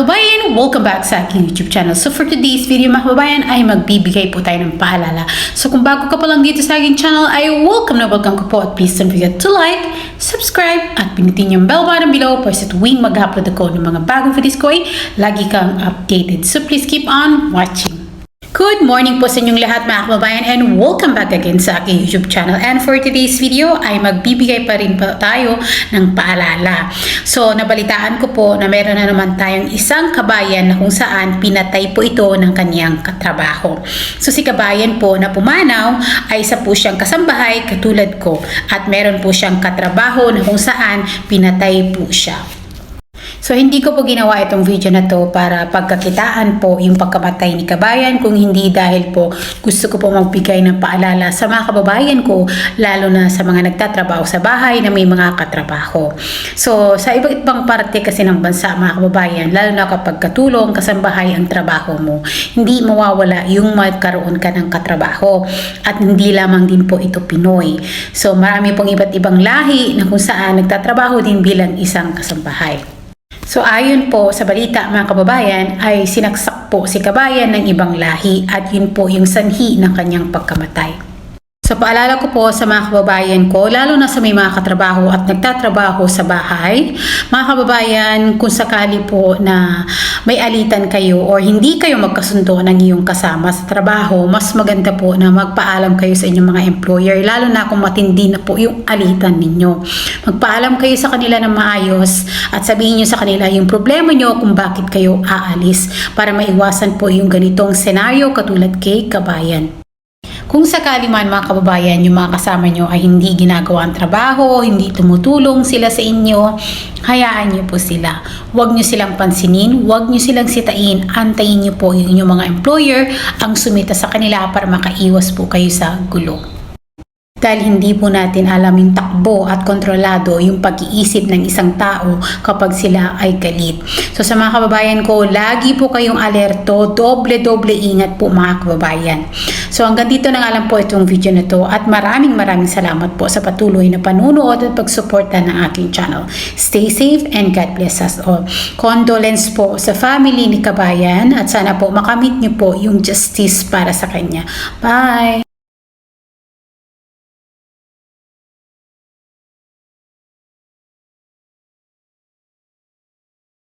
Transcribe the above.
Kababayan! Welcome back sa aking YouTube channel. So for today's video mga kababayan ay magbibigay po tayo ng paalala. So kung bago ka pa lang dito sa aking channel ay welcome na welcome ko po at please don't forget to like, subscribe at pinutin yung bell button below para sa tuwing mag-upload ako ng mga bagong videos ko ay lagi kang updated. So please keep on watching. Good morning po sa inyong lahat mga kababayan and welcome back again sa aking YouTube channel. And for today's video ay magbibigay pa rin po tayo ng paalala. So nabalitaan ko po na meron na naman tayong isang kabayan na kung saan pinatay po ito ng kanyang katrabaho. So si kabayan po na pumanaw ay isa po siyang kasambahay katulad ko at meron po siyang katrabaho na kung saan pinatay po siya. So hindi ko po ginawa itong video na to para pagkakitaan po yung pagkamatay ni kabayan kung hindi dahil po gusto ko po magbigay ng paalala sa mga kababayan ko lalo na sa mga nagtatrabaho sa bahay na may mga katrabaho. So sa iba't ibang parte kasi ng bansa mga kababayan lalo na kapag katulong kasambahay ang trabaho mo hindi mawawala yung magkaroon ka ng katrabaho at hindi lamang din po ito Pinoy. So marami pong iba't ibang lahi na kung saan nagtatrabaho din bilang isang kasambahay. So ayon po sa balita mga kababayan ay sinaksak po si kabayan ng ibang lahi at yun po yung sanhi ng kanyang pagkamatay. So paalala ko po sa mga kababayan ko, lalo na sa may mga katrabaho at nagtatrabaho sa bahay, mga kababayan, kung sakali po na may alitan kayo or hindi kayo magkasundo ng iyong kasama sa trabaho, mas maganda po na magpaalam kayo sa inyong mga employer, lalo na kung matindi na po yung alitan ninyo. Magpaalam kayo sa kanila ng maayos at sabihin nyo sa kanila yung problema nyo kung bakit kayo aalis para maiwasan po yung ganitong senaryo katulad kay kabayan. Kung sakali man mga kababayan, yung mga kasama nyo ay hindi ginagawa ang trabaho, hindi tumutulong sila sa inyo, hayaan nyo po sila. Huwag nyo silang pansinin, huwag nyo silang sitain, antayin nyo po yung inyong mga employer ang sumita sa kanila para makaiwas po kayo sa gulo dahil hindi po natin alam yung takbo at kontrolado yung pag-iisip ng isang tao kapag sila ay galit. So sa mga kababayan ko, lagi po kayong alerto, doble-doble ingat po mga kababayan. So hanggang dito na nga lang po itong video na to at maraming maraming salamat po sa patuloy na panunood at pagsuporta ng aking channel. Stay safe and God bless us all. Condolence po sa family ni Kabayan at sana po makamit niyo po yung justice para sa kanya. Bye!